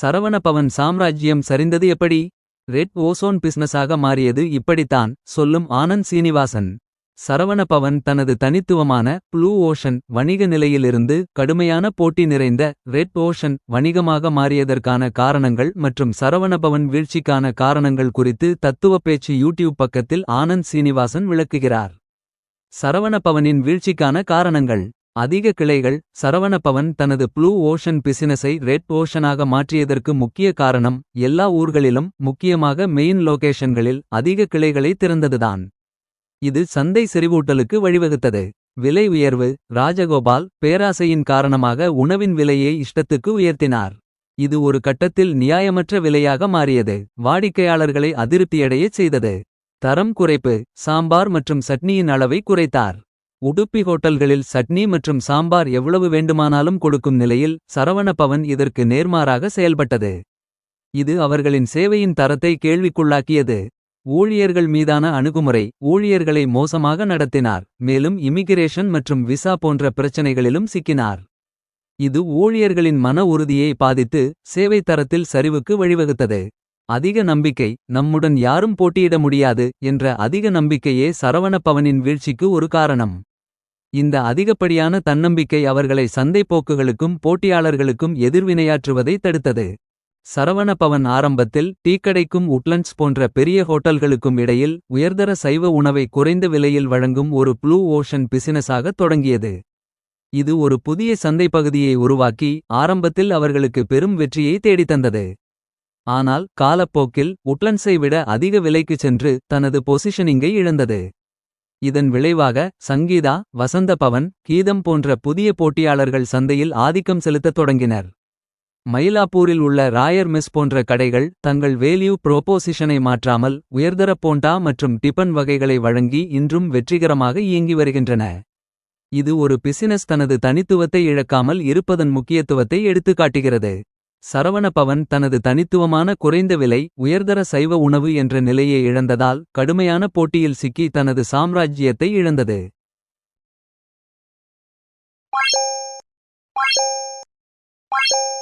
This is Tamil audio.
சரவணபவன் சாம்ராஜ்யம் சரிந்தது எப்படி? ரெட் ஓசோன் பிஸ்னஸாக மாறியது இப்படித்தான் சொல்லும் ஆனந்த் சீனிவாசன். சரவணபவன் தனது தனித்துவமான ப்ளூ ஓஷன் வணிக நிலையிலிருந்து கடுமையான போட்டி நிறைந்த ரெட் ஓஷன் வணிகமாக மாறியதற்கான காரணங்கள் மற்றும் சரவணபவன் வீழ்ச்சிக்கான காரணங்கள் குறித்து தத்துவ பேச்சு யூடியூப் பக்கத்தில் ஆனந்த் சீனிவாசன் விளக்குகிறார். சரவணபவனின் வீழ்ச்சிக்கான காரணங்கள். அதிக கிளைகள் சரவணபவன் தனது ப்ளூ ஓஷன் பிசினஸை ரெட் ஓஷனாக மாற்றியதற்கு முக்கிய காரணம் எல்லா ஊர்களிலும் முக்கியமாக மெயின் லொகேஷன்களில் அதிக கிளைகளை திறந்ததுதான். இது சந்தை செறிவூட்டலுக்கு வழிவகுத்தது. விலை உயர்வு ராஜகோபால் பேராசையின் காரணமாக உணவின் விலையை இஷ்டத்துக்கு உயர்த்தினார். இது ஒரு கட்டத்தில் நியாயமற்ற விலையாக மாறியது. வாடிக்கையாளர்களை அதிருப்தியடையச் செய்தது. தரம் குறைப்பு சாம்பார் மற்றும் சட்னியின் அளவை குறைத்தார். உடுப்பி ஹோட்டல்களில் சட்னி மற்றும் சாம்பார் எவ்வளவு வேண்டுமானாலும் கொடுக்கும் நிலையில் சரவணபவன் இதற்கு நேர்மாறாக செயல்பட்டது. இது அவர்களின் சேவையின் தரத்தை கேள்விக்குள்ளாக்கியது. ஊழியர்கள் மீதான அணுகுமுறை ஊழியர்களை மோசமாக நடத்தினார் மேலும் இமிகிரேஷன் மற்றும் விசா போன்ற பிரச்சனைகளிலும் சிக்கினார். இது ஊழியர்களின் மன உறுதியை பாதித்து சேவை தரத்தில் சரிவுக்கு வழிவகுத்தது. அதிக நம்பிக்கை நம்முடன் யாரும் போட்டியிட முடியாது என்ற அதிக நம்பிக்கையே சரவணபவனின் வீழ்ச்சிக்கு ஒரு காரணம். இந்த அதிகப்படியான தன்னம்பிக்கை அவர்களை சந்தை போக்குகளுக்கும் போட்டியாளர்களுக்கும் எதிர்வினையாற்றுவதை தடுத்தது. சரவணபவன் ஆரம்பத்தில் டீக்கடைக்கும் உட்லண்ட்ஸ் போன்ற பெரிய ஹோட்டல்களுக்கும் இடையில் உயர்தர சைவ உணவை குறைந்த விலையில் வழங்கும் ஒரு ப்ளூ ஓஷன் பிசினஸாக தொடங்கியது. இது ஒரு புதிய சந்தை பகுதியை உருவாக்கி ஆரம்பத்தில் அவர்களுக்கு பெரும் வெற்றியை தேடித்தந்தது. ஆனால் காலப்போக்கில் உட்லண்ட்ஸை விட அதிக விலைக்குச் சென்று தனது பொசிஷனிங்கை இழந்தது. இதன் விளைவாக சங்கீதா வசந்த பவன் கீதம் போன்ற புதிய போட்டியாளர்கள் சந்தையில் ஆதிக்கம் செலுத்தத் தொடங்கினர். மயிலாப்பூரில் உள்ள ராயர் மெஸ் போன்ற கடைகள் தங்கள் வேல்யூ ப்ரோபோசிஷனை மாற்றாமல் உயர்தர போண்டா மற்றும் டிபன் வகைகளை வழங்கி இன்றும் வெற்றிகரமாக இயங்கி வருகின்றன. இது ஒரு பிசினஸ் தனது தனித்துவத்தை இழக்காமல் இருப்பதன் முக்கியத்துவத்தை எடுத்துக்காட்டுகிறது. சரவணபவன் தனது தனித்துவமான குறைந்த விலை உயர்தர சைவ உணவு என்ற நிலையை இழந்ததால் கடுமையான போட்டியில் சிக்கி தனது சாம்ராஜ்யத்தை இழந்தது Bye.